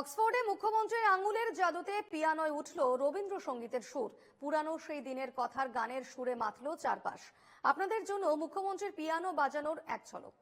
অক্সফোর্ডে মুখ্যমন্ত্রীর আঙুলের জাদুতে পিয়ানোয় উঠল রবীন্দ্রসঙ্গীতের সুর। পুরানো সেই দিনের কথার গানের সুরে মাতল চারপাশ। আপনাদের জন্য মুখ্যমন্ত্রীর পিয়ানো বাজানোর এক ঝলক।